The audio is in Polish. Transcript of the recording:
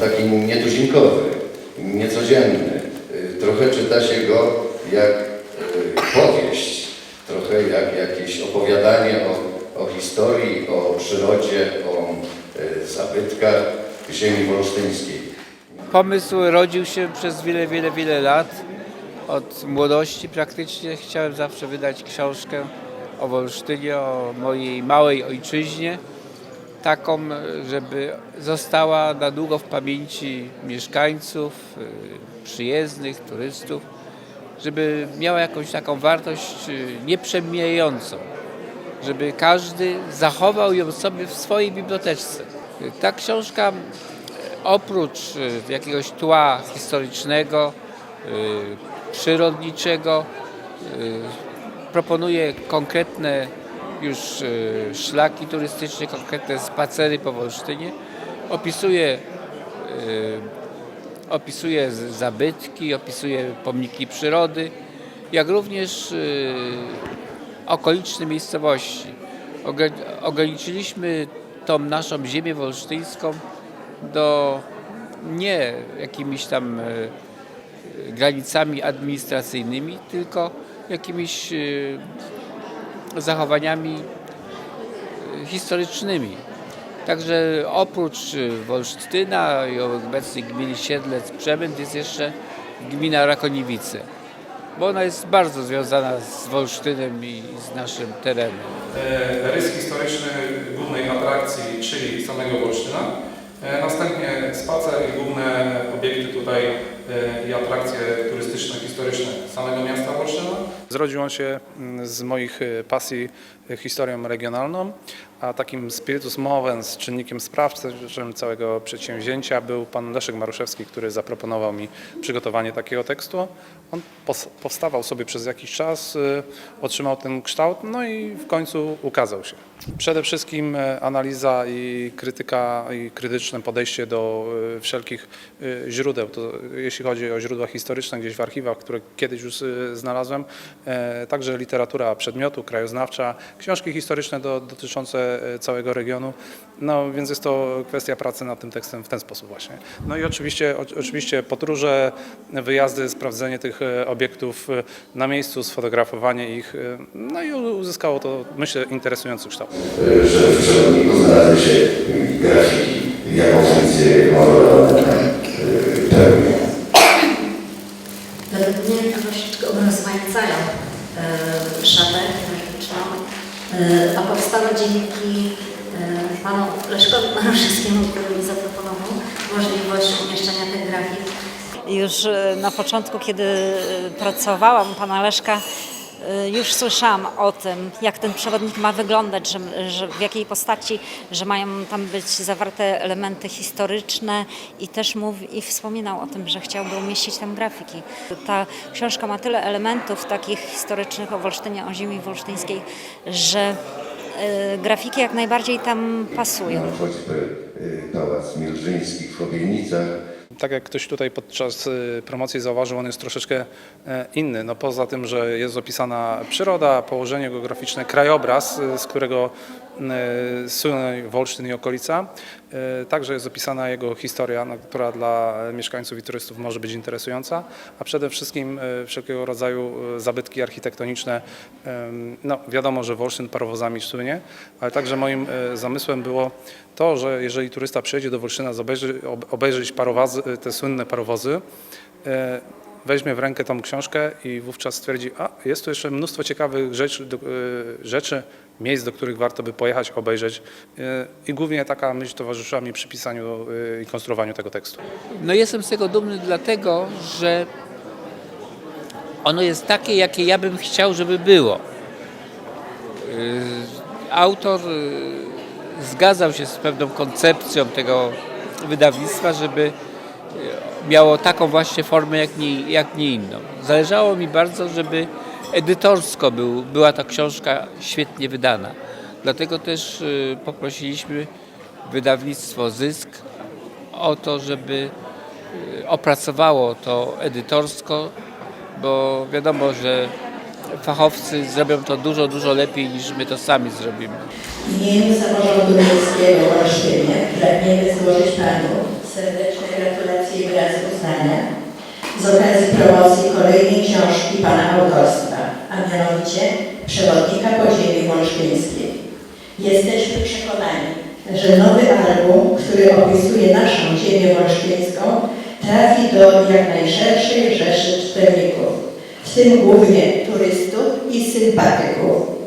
taki nietuzinkowy, niecodzienny. Y, Trochę czyta się go jak y, powieść, trochę jak jakieś opowiadanie o, o historii, o przyrodzie, o y, zabytkach ziemi wolsztyńskiej. Pomysł rodził się przez wiele, wiele, wiele lat. Od młodości praktycznie chciałem zawsze wydać książkę o Wolsztynie, o mojej małej ojczyźnie. Taką, żeby została na długo w pamięci mieszkańców, y, przyjezdnych, turystów, żeby miała jakąś taką wartość y, nieprzemijającą, żeby każdy zachował ją sobie w swojej biblioteczce. Ta książka oprócz y, jakiegoś tła historycznego, przyrodniczego, proponuje konkretne już y, szlaki turystyczne, konkretne spacery po Wolsztynie. Opisuje, opisuje zabytki, opisuje pomniki przyrody, jak również y, okoliczne miejscowości. Ogra- Ograniczyliśmy tą naszą ziemię wolsztyńską do nie jakimiś tam e, granicami administracyjnymi, tylko jakimiś e, zachowaniami e, historycznymi. Także oprócz e, Wolsztyna i obecnej gminy Siedlec Przemęt jest jeszcze gmina Rakoniwice, bo ona jest bardzo związana z Wolsztynem i z naszym terenem. e, rys historyczny głównej atrakcji, czyli samego Wolsztyna. E, Następnie spacer i główne tutaj e, i atrakcje turystyczne, historyczne samego miasta Wolsztyna. Zrodził on się mm, z moich e, pasji e, historią regionalną, a takim spiritus movens, czynnikiem sprawczym całego przedsięwzięcia był pan Leszek Maruszewski, który zaproponował mi przygotowanie takiego tekstu. On powstawał sobie przez jakiś czas, y, otrzymał ten kształt, no i w końcu ukazał się. Przede wszystkim e, analiza i krytyka i krytyczne podejście do e, wszelkich e, źródeł. To, jeśli chodzi o źródła historyczne gdzieś w archiwach, które kiedyś już znalazłem, także literatura przedmiotu, krajoznawcza, książki historyczne do, dotyczące całego regionu. No więc jest to kwestia pracy nad tym tekstem w ten sposób właśnie. No i oczywiście, oczywiście podróże, wyjazdy, sprawdzenie tych e, obiektów e, na miejscu, sfotografowanie ich, e, no i uzyskało to, myślę, interesujący kształt. Że w przewodniku znalazły się grafiki, jaką funkcję moralną pełnią. Według mnie troszeczkę obrozmańcają e, szatę graficzną, e, a powstała dzięki e, panu Leszkowi Maruszewskiemu, który mi zaproponował możliwość umieszczenia tych grafik. Już e, na początku, kiedy e, pracowałam pana Leszka, e, już słyszałam o tym, jak ten przewodnik ma wyglądać, że, że w jakiej postaci, że mają tam być zawarte elementy historyczne i też mówi, i wspominał o tym, że chciałby umieścić tam grafiki. Ta książka ma tyle elementów takich historycznych o Wolsztynie, o ziemi wolsztyńskiej, że grafiki jak najbardziej tam pasują. Choćby y, Pałac Milżyński w Chobienicach, Tak jak ktoś tutaj podczas y, promocji zauważył, on jest troszeczkę e, inny. No poza tym, że jest opisana przyroda, położenie geograficzne, krajobraz, y, z którego y, słynie Wolsztyn i okolica. Y, Także jest opisana jego historia, no, która dla mieszkańców i turystów może być interesująca, a przede wszystkim y, wszelkiego rodzaju zabytki architektoniczne. No, wiadomo, że Wolsztyn parowozami słynie, ale także moim zamysłem było to, że jeżeli turysta przyjedzie do Wolszyna obejrzy, ob- obejrzeć parowazy, te słynne parowozy, e, weźmie w rękę tą książkę i wówczas stwierdzi, a jest tu jeszcze mnóstwo ciekawych rzeczy, do, e, rzeczy miejsc, do których warto by pojechać, obejrzeć E, i głównie taka myśl towarzyszyła mi przy pisaniu e, i konstruowaniu tego tekstu. No jestem z tego dumny dlatego, że ono jest takie, jakie ja bym chciał, żeby było. Autor zgadzał się z pewną koncepcją tego wydawnictwa, żeby miało taką właśnie formę, jak nie, jak nie inną. Zależało mi bardzo, żeby edytorsko był, była ta książka świetnie wydana. Dlatego też yy, poprosiliśmy wydawnictwo Zysk o to, żeby y, opracowało to edytorsko, bo wiadomo, że fachowcy zrobią to dużo, dużo lepiej niż my to sami zrobimy. W imieniu samorządu w Olsztynie pragniemy złożyć Panu wyrazy uznania z okazji promocji kolejnej książki pana autorstwa, a mianowicie Przewodnika po ziemi wolsztyńskiej. Jesteśmy przekonani, że nowy album, który opisuje naszą ziemię wolsztyńską, trafi do jak najszerszej rzeszy czytelników, w tym głównie turystów i sympatyków.